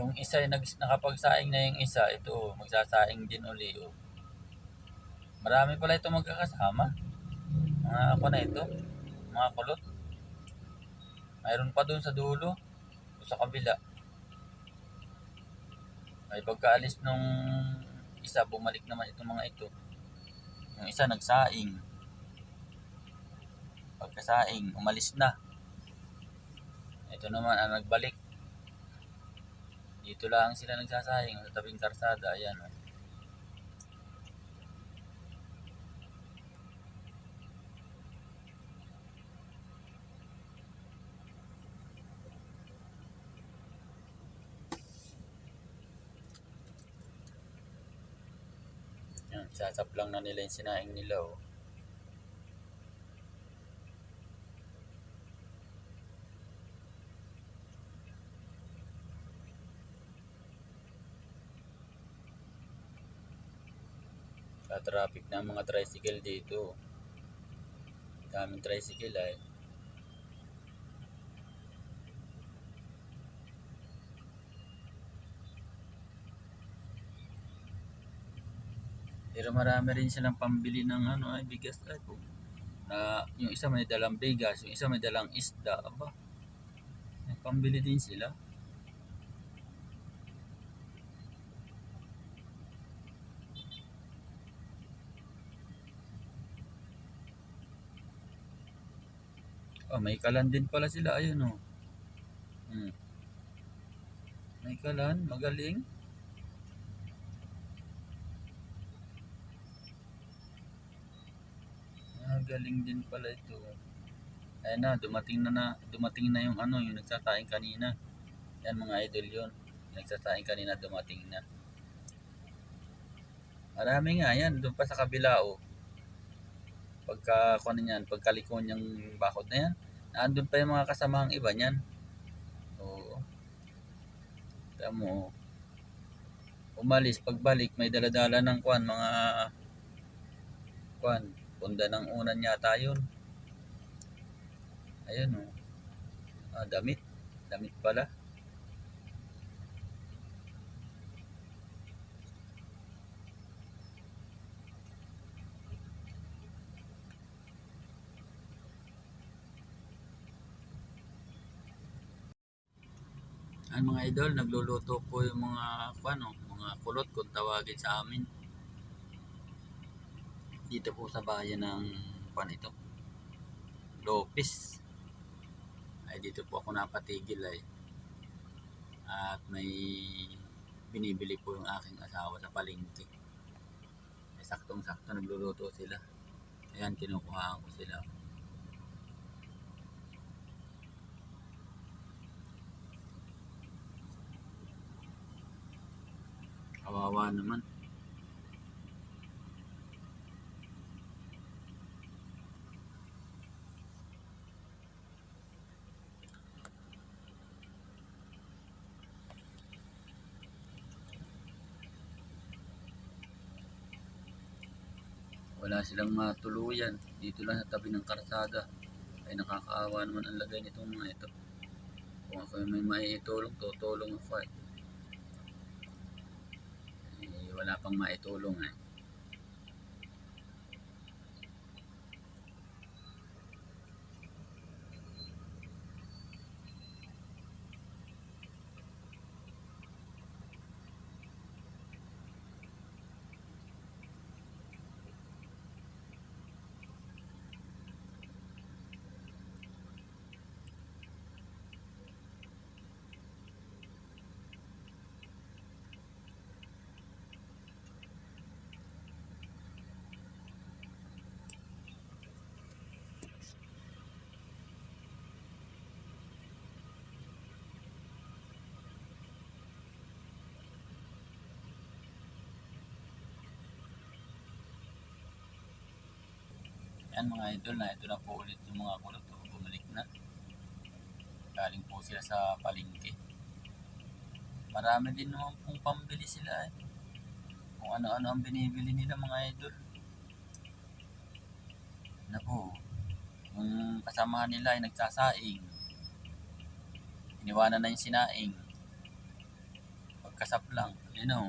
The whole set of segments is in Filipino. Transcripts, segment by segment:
Yung isa nag, nakapagsaing na yung isa, ito magsasaing din uli. Oh. Marami pala ito magkakasama. Mga ako na ito, mga kulot. Mayroon pa doon sa dulo, o sa kabila. Ay pagkaalis nung isa, bumalik naman itong mga ito. Yung isa nagsaing. Pagkasaing, umalis na. Ito naman ang nagbalik. Dito lang sila nagsasaing sa tabing karsada. Ayan. Oh. Yan, sasaplang na nila yung sinaing nila. Oh. Sa traffic ng mga tricycle dito. Daming tricycle ay. Pero marami rin silang pambili ng ano ay bigas ay po. Na yung isa may dalang bigas, yung isa may dalang isda, aba. May pambili din sila. Oh, may kalan din pala sila. Ayun oh. Hmm. May kalan, magaling. Ah, galing din pala ito. Ayun na, dumating na, na dumating na yung ano, yung nagsasaing kanina. Yan mga idol yun. Nagsasaing kanina, dumating na. Marami nga yan, doon pa sa kabila oh. Pagka, kung ano yan, pagkaliko niyang bakod na yan, nandun pa yung mga kasamang iba niyan. Oo. Tama mo. Umalis, pagbalik, may daladala ng kwan, mga kwan, punda ng unan yata yun. Ayun oh. Ah, damit. Damit pala. Ay mga idol, nagluluto po yung mga ano, mga kulot kung tawagin sa amin. Dito po sa bayan ng pan ito. Lopez. Ay dito po ako napatigil ay. At may binibili po yung aking asawa sa palengke. Ay saktong-sakto nagluluto sila. Ayan, kinukuhaan ko sila. Kawawa naman. Wala silang matuluyan. Dito lang sa tabi ng karsada. Ay nakakaawa naman ang lagay nitong mga ito. Kung ako may maitulong, tutulong ako eh. Wala pang maitulong. Yan mga idol na ito na po ulit yung mga kulot ko. Bumalik na. Galing po sila sa palengke. Marami din naman pong pambili sila eh. Kung ano-ano ang binibili nila mga idol. Na po. Yung kasamahan nila ay nagsasaing. Iniwanan na yung sinaing. kasap lang. Yun o.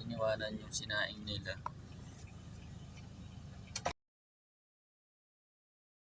Iniwanan yung sinaing nila.